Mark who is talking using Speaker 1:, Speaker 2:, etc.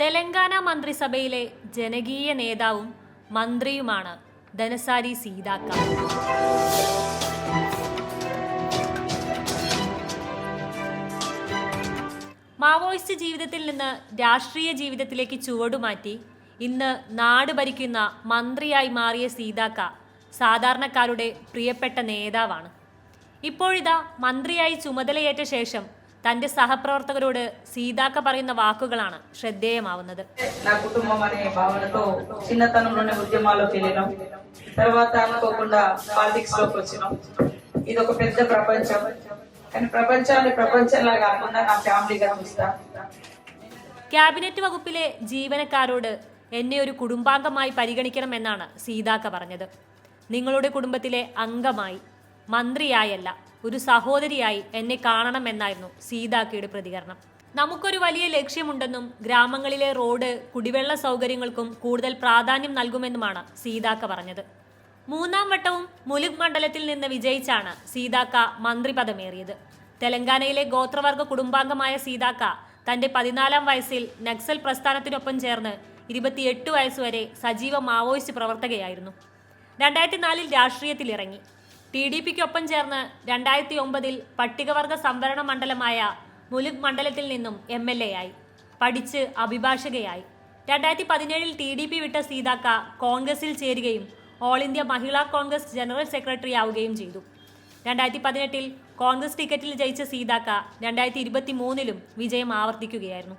Speaker 1: തെലങ്കാന മന്ത്രിസഭയിലെ ജനകീയ നേതാവും മന്ത്രിയുമാണ് ധനസാരി സീതാക്ക. മാവോയിസ്റ്റ് ജീവിതത്തിൽ നിന്ന് രാഷ്ട്രീയ ജീവിതത്തിലേക്ക് ചുവടുമാറ്റി ഇന്ന് നാട് ഭരിക്കുന്ന മന്ത്രിയായി മാറിയ സീതാക്ക സാധാരണക്കാരുടെ പ്രിയപ്പെട്ട നേതാവാണ്. ഇപ്പോഴിതാ മന്ത്രിയായി ചുമതലയേറ്റ ശേഷം തന്റെ സഹപ്രവർത്തകരോട് സീതാക്ക പറയുന്ന വാക്കുകളാണ് ശ്രദ്ധേയമാവുന്നത്
Speaker 2: నా కుటుంబం అనే భావనతో చిన్నతనంలోనే ఉద్యమాల్లోకి వెళ్ళినాం తర్వాత అనుకోకుండా పాలిటిక్స్ లోకి వచ్చినాం ఇది ఒక పెద్ద ప్రపంచం కానీ ప్రపంచాన్ని ప్రపంచంలా కాకుండా నా ఫ్యామిలీగా చూస్తా
Speaker 1: ക്യാബിനറ്റ് വകുപ്പിലെ ജീവനക്കാരോട് എന്നെ ഒരു കുടുംബാംഗമായി പരിഗണിക്കണമെന്നാണ് സീതാക്ക പറഞ്ഞത് നിങ്ങളുടെ കുടുംബത്തിലെ അംഗമായി മന്ത്രിയായല്ല ഒരു സഹോദരിയായി എന്നെ കാണണമെന്നായിരുന്നു സീതാക്കയുടെ പ്രതികരണം. നമുക്കൊരു വലിയ ലക്ഷ്യമുണ്ടെന്നും ഗ്രാമങ്ങളിലെ റോഡ് കുടിവെള്ള സൗകര്യങ്ങൾക്കും കൂടുതൽ പ്രാധാന്യം നൽകുമെന്നുമാണ് സീതാക്ക പറഞ്ഞത്. മൂന്നാം വട്ടവും മുലുക് മണ്ഡലത്തിൽ നിന്ന് വിജയിച്ചാണ് സീതാക്ക മന്ത്രിപദമേറിയത്. തെലങ്കാനയിലെ ഗോത്രവർഗ കുടുംബാംഗമായ സീതാക്ക തന്റെ പതിനാലാം വയസ്സിൽ നക്സൽ പ്രസ്ഥാനത്തിനൊപ്പം ചേർന്ന് ഇരുപത്തിയെട്ട് വയസ്സുവരെ സജീവ മാവോയിസ്റ്റ് പ്രവർത്തകയായിരുന്നു. രണ്ടായിരത്തി നാലിൽ രാഷ്ട്രീയത്തിലിറങ്ങി. ടി ഡി പിക്കൊപ്പം ചേർന്ന് രണ്ടായിരത്തി ഒമ്പതിൽ പട്ടികവർഗ സംവരണ മണ്ഡലമായ മുലുക് മണ്ഡലത്തിൽ നിന്നും എം എൽ എ ആയി. പഠിച്ച് അഭിഭാഷകയായി. രണ്ടായിരത്തി പതിനേഴിൽ ടി ഡി പി വിട്ട സീതാക്ക കോൺഗ്രസിൽ ചേരുകയും all India Mahila Congress general secretary ആവുകയും ചെയ്തു. രണ്ടായിരത്തി പതിനെട്ടിൽ കോൺഗ്രസ് ടിക്കറ്റിൽ ജയിച്ച സീതാക്ക രണ്ടായിരത്തി ഇരുപത്തി മൂന്നിലും വിജയം ആവർത്തിക്കുകയായിരുന്നു.